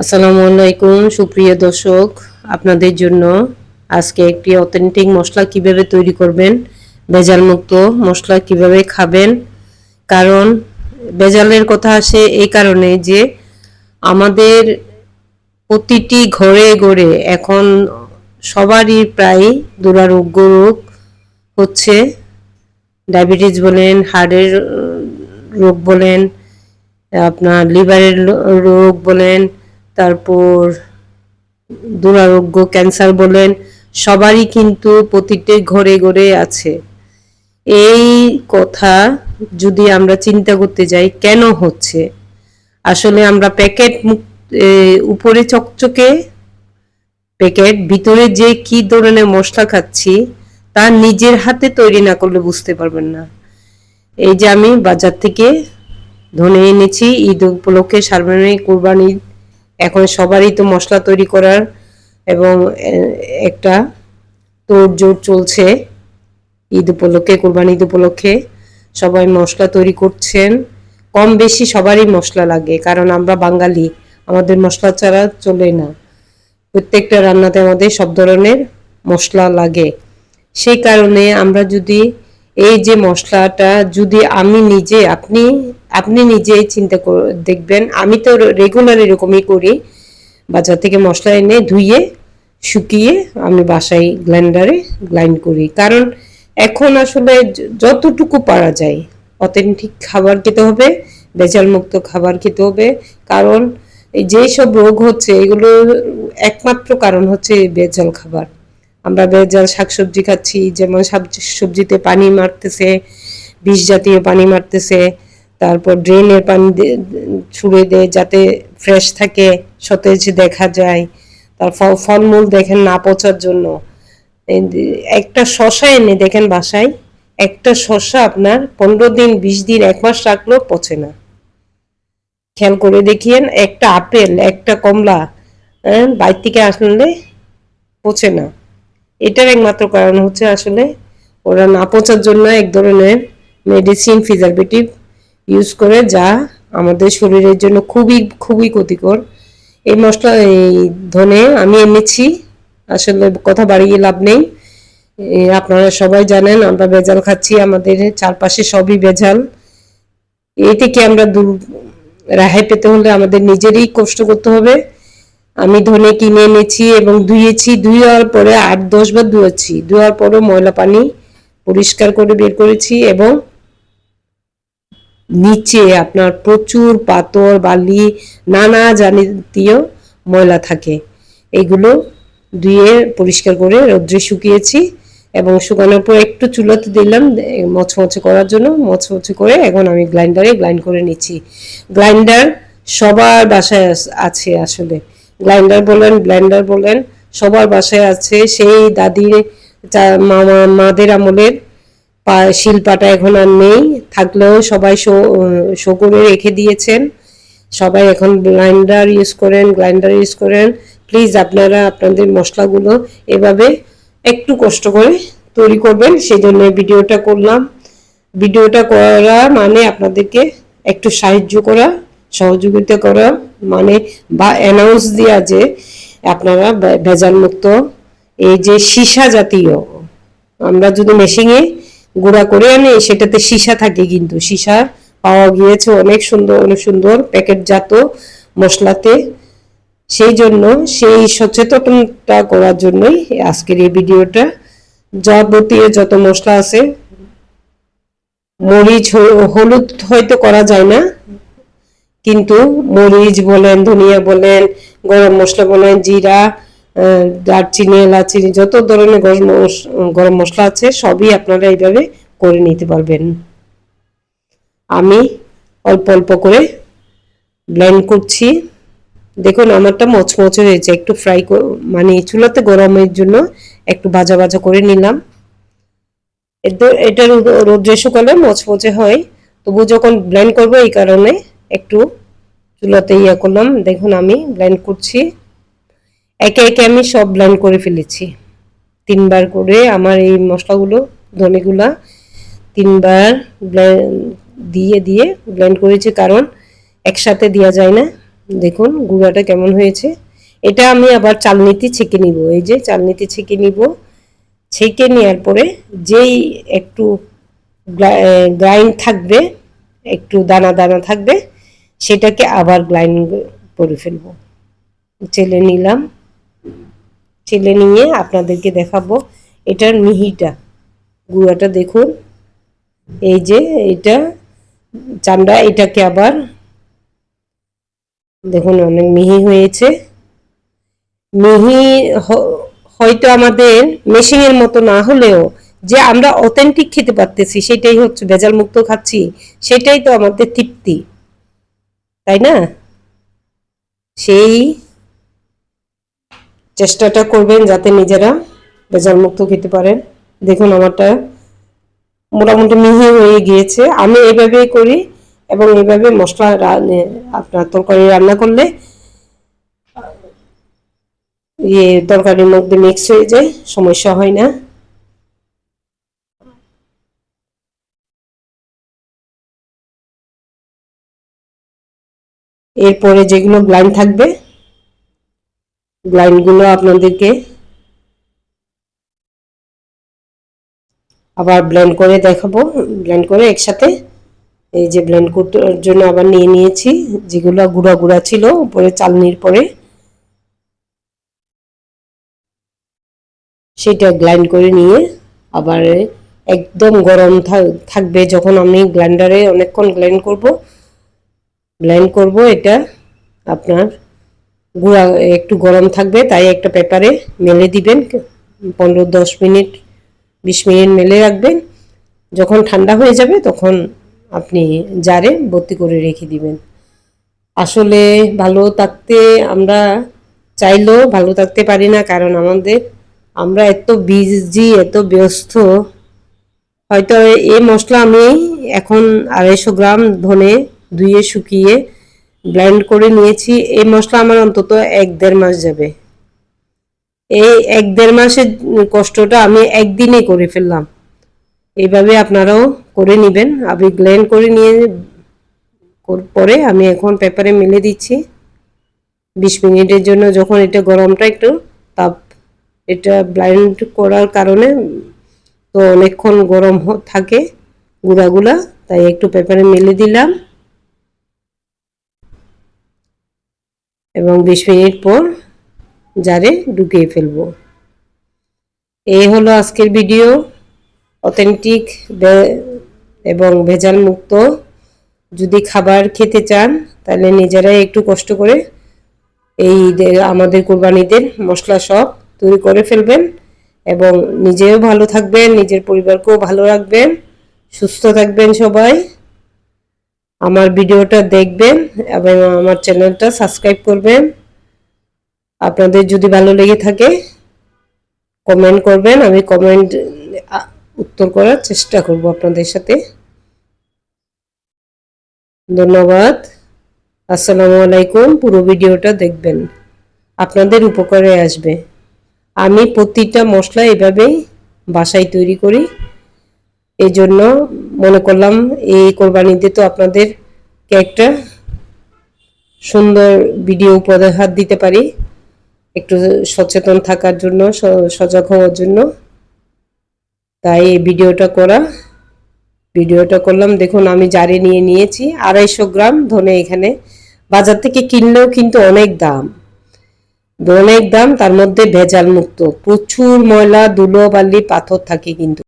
আসসালামু আলাইকুম, সুপ্রিয় দর্শক, আপনাদের জন্য আজকে একটি অথেন্টিক মশলা কীভাবে তৈরি করবেন ভেজাল মুক্ত মশলা কীভাবে খাবেন? কারণ ভেজালের কথা আসে এই কারণে যে আমাদের প্রতিটি ঘরে ঘরে এখন সবারই প্রায় দুরারোগ্য রোগ হচ্ছে। ডায়াবেটিস বলেন হার্টের রোগ বলেন, আপনার লিভারের রোগ বলেন তারপর দুরারোগ্য, ক্যান্সার বলেন, সবারই কিন্তু প্রতিটি ঘরে ঘরে আছে। এই কথা যদি আমরা চিন্তা করতে যাই, কেন হচ্ছে? আসলে আমরা প্যাকেট উপরে চকচকে প্যাকেট, ভিতরে যে কি ধরনের মশলা খাচ্ছি, তা নিজের হাতে তৈরি না করলে বুঝতে পারবেন না। এই যে আমি বাজার থেকে ধনে এনেছি, ঈদ উপলক্ষে সার্বজনীন কুরবানি এখন সবারই তো মশলা তৈরি করার এবং একটা তোড়জোড় চলছে ঈদ উপলক্ষে, কোরবানি ঈদ উপলক্ষে। সবাই মশলা তৈরি করছেন। কম বেশি সবারই মশলা লাগে, কারণ আমরা বাঙালি, আমাদের মশলা ছাড়া চলে না। প্রত্যেকটা রান্নাতে আমাদের সব ধরনের মশলা লাগে। সেই কারণে আমরা যদি এই যে মশলাটা যদি আমি নিজে, আপনি আপনি নিজেই চিন্তা দেখবেন। আমি তো রেগুলার এরকমই করি। বাজার থেকে মশলা এনে ধুয়ে, শুকিয়ে আমি বাসায় গ্রাইন্ডারে গ্রাইন্ড করি। কারণ এখন আসলে যতটুকু পারা যায় অথেন্টিক খাবার খেতে হবে ভেজাল মুক্ত খাবার খেতে হবে। কারণ এই যেই সব রোগ হচ্ছে, এগুলো একমাত্র কারণ হচ্ছে ভেজাল খাবার। আমরা ভেজাল শাকসবজি খাচ্ছি, যেমন সবজিতে পানি মারতেছে, বিষ জাতীয় পানি মারতেছে। তারপর ড্রেনের পানি ছুড়ে দেয় যাতে ফ্রেশ থাকে সতেজ দেখা যায়। তার ফল- ফলমূল দেখেন না পচার জন্য। একটা শশা এনে দেখেন বাসায় একটা শশা আপনার পনেরো দিন বিশ দিন এক মাস রাখলেও পচে না। খেয়াল করে দেখিয়েন একটা আপেল একটা কমলা হ্যাঁ, বাইর থেকে আসলে পচে না। এটার একমাত্র কারণ হচ্ছে আসলে ওরা না পচার জন্য এক ধরনের মেডিসিন প্রিজারভেটিভ ইউজ করে যা আমাদের শরীরের জন্য খুবই খুবই ক্ষতিকর। এই মশলা, এই ধনে আমি এনেছি। আসলে কথা বাড়িয়ে লাভ নেই। আপনারা সবাই জানেন, আমরা ভেজাল খাচ্ছি, আমাদের চারপাশে সবই ভেজাল। এই থেকে আমরা দূর, রেহাই পেতে হলে আমাদের নিজেরই কষ্ট করতে হবে। আমি ধনে কিনে এনেছি এবং ধুয়েছি। ধুয়ার পরে আট, দশ বার ধুয়েছি। ধোয়ার পরে ময়লা পানি পরিষ্কার করে বের করেছি এবং নিচে আপনার প্রচুর পাথর, বালি, নানা জাতীয় ময়লা থাকে। এগুলো ধুয়ে পরিষ্কার করে রোদ্রে শুকিয়েছি এবং শুকানোর পর একটু চুলাতে দিলাম মচমচে করার জন্য। মচমচে করে এখন আমি গ্রাইন্ডারে গ্রাইন্ড করে নিচ্ছি। গ্রাইন্ডার সবার বাসায় আছে আসলে। গ্রাইন্ডার বলেন, ব্লেন্ডার বলেন, সবার বাসায় আছে। সেই দাদির মামা মাদের আমলের শিলপাটা এখন আর নেই। থাকলেও সবাই শো করে রেখে দিয়েছেন। সবাই এখন গ্রাইন্ডার ইউজ করেন, গ্রাইন্ডার ইউজ করেন। প্লিজ আপনারা আপনাদের মশলাগুলো এভাবে একটু কষ্ট করে তৈরি করবেন। সেই জন্য ভিডিওটা করলাম। ভিডিওটা করা মানে আপনাদেরকে একটু সাহায্য করা, সহযোগিতা করা মানে বা অ্যানাউন্স দেওয়া যে আপনারা ভেজাল মুক্ত এই যে সীসা জাতীয়, আমরা যদি মেশিনে গুঁড়া করে আনি, সেটাতে সীসা থাকে কিন্তু। সীসা পাওয়া গিয়েছে অনেক সুন্দর অনেক সুন্দর প্যাকেটজাত মশলাতে। সেই জন্য সেই সচেতনতা করার জন্যই আজকের এই ভিডিওটা। যাবতীয় যত মশলা আছে, মরিচ হলুদ হয়তো করা যায় না, কিন্তু মরিচ বলেন, ধনিয়া বলেন, গরম মশলা বলেন, জিরা দারচিনি এলাচিনি, যত ধরনের গরম গরম মশলা আছে, সবই আপনারা এইভাবে করে নিতে পারবেন। আমি অল্প অল্প করে ব্লেন্ড করছি। দেখুন, আমারটা মচমচে হয়েছে। একটু ফ্রাই মানে চুলাতে গরমের জন্য একটু ভাজা ভাজা করে নিলাম। এটা রোদ- রোদ্রে শুকালে মচমচে হয়, তবু যখন ব্লেন্ড করব এই কারণে একটু চুলাতে ইয়া করলাম। দেখুন, আমি ব্লেন্ড করছি। একে একে আমি সব ব্লেন্ড করে ফেলেছি। তিনবার করে আমার এই মশলাগুলো, ধনেগুলা তিনবার দিয়ে দিয়ে ব্লেন্ড করেছি কারণ একসাথে দেওয়া যায় না। দেখুন গুঁড়াটা কেমন হয়েছে। এটা আমি আবার চালনিতে ছেঁকে নিব। এই যে চালনিতে ছেঁকে নিব। ছেঁকে নেওয়ার পরে যেই একটু গ্রাইন্ড থাকবে, একটু দানা দানা থাকবে, সেটাকে আবার গ্রাইন্ড করে ফেলব। চেলে নিলাম। চেলে নিয়ে আপনাদেরকে দেখাবো। এটার মিহিটা। গুঁড়াটা দেখুন। এই যে এটা চান্ডা এটাকে আবার দেখুন, অনেক মিহি হয়েছে। মিহি হয়তো আমাদের মেশিনের মতো না হলেও যে আমরা অথেন্টিক খেতে পারতেছি, সেটাই হচ্ছে ভেজাল মুক্ত খাচ্ছি, সেটাই তো আমাদের তৃপ্তি। তাই না? সেই চেষ্টাটা করবেন যাতে নিজেরা ভেজাল মুক্ত খেতে পারেন। দেখুন আমারটা মোটামুটি মিহি হয়ে গিয়েছে। আমি এইভাবেই করি এবং এইভাবে মশলা আপনার তরকারি রান্না করলে ইয়ে তরকারির মধ্যে মিক্স হয়ে যায়, সমস্যা হয় না। এরপরে যেগুলো ব্লাইন্ড থাকবে গ্লাইনগুলো আপনাদেরকে আবার ব্লেন্ড করে দেখাবো। ব্লেন্ড করে একসাথে এই যে ব্লেন্ড করতে জন্য আবার নিয়ে নিয়েছি, যেগুলো গুঁড়া গুঁড়া ছিল, উপরে চালনির পরে। সেটা গ্লাইন্ড করে নিয়ে আবার একদম গরম থাকবে যখন আমি গ্লাইন্ডারে অনেকক্ষণ গ্লাইন্ড করব। ব্লেন্ড করব এটা আপনার গুঁড়া একটু গরম থাকবে, তাই একটা পেপারে মেলে দিবেন, পনেরো দশ মিনিট, বিশ মিনিট মেলে রাখবেন। যখন ঠান্ডা হয়ে যাবে, তখন আপনি জারে ভর্তি করে রেখে দিবেন। আসলে ভালো থাকতে আমরা চাইলেও ভালো থাকতে পারি না, কারণ আমাদের, আমরা এত বিজি, এত ব্যস্ত। হয়তো এই মশলা আমি এখন আড়াইশো গ্রাম ধনে ধুয়ে শুকিয়ে ব্লেন্ড করে নিয়েছি। এই মশলা আমার অন্তত এক দেড় মাস যাবে। এই এক দেড় মাসের কষ্টটা আমি একদিনে করে ফেললাম। এইভাবে আপনারাও করে নেবেন। আমি ব্লেন্ড করে নিয়ে পরে আমি এখন পেপারে মেলে দিচ্ছি। বিশ মিনিটের জন্য যখন এটা গরমটা একটু তাপ, এটা ব্লাইন্ড করার কারণে তো অনেকক্ষণ গরম থাকে গুঁড়াগুলা, তাই একটু পেপারে মেলে দিলাম। এবং বিশ মিনিট পর জারে ঢুকিয়ে ফেলব। এই হলো আজকের ভিডিও। অথেন্টিক এবং ভেজাল মুক্ত যদি খাবার খেতে চান, তাহলে নিজেরাই একটু কষ্ট করে এই আমাদের কোরবানিদের মশলা সব তৈরি করে ফেলবেন এবং নিজেও ভালো থাকবেন, নিজের পরিবারকেও ভালো রাখবেন, সুস্থ থাকবেন সবাই। আমার ভিডিওটা দেখবেন এবং আমার চ্যানেলটা সাবস্ক্রাইব করবেন। আপনাদের যদি ভালো লেগে থাকে কমেন্ট করবেন। আমি কমেন্ট উত্তর করার চেষ্টা করব আপনাদের সাথে। ধন্যবাদ। আসসালামু আলাইকুম। পুরো ভিডিওটা দেখবেন। আপনাদের উপকারে আসবে। আমি প্রতিটা মশলা এভাবেই বাসায় তৈরি করি। এই জন্য মনে করলাম এই কোরবানিতে তো আপনাদের একটা সুন্দর ভিডিও উপহার দিতে পারি। একটু সচেতন থাকার জন্য সজাগ হওয়ার জন্য। তাই এই ভিডিওটা করা। ভিডিওটা করলাম, দেখুন আমি জারে নিয়ে নিয়েছি, আড়াইশো গ্রাম ধনে এখানে। বাজার থেকে কিনলেও কিন্তু অনেক দাম। অনেক দাম, তার মধ্যে ভেজাল মুক্ত প্রচুর ময়লা ধুলো বালি পাথর থাকে কিন্তু।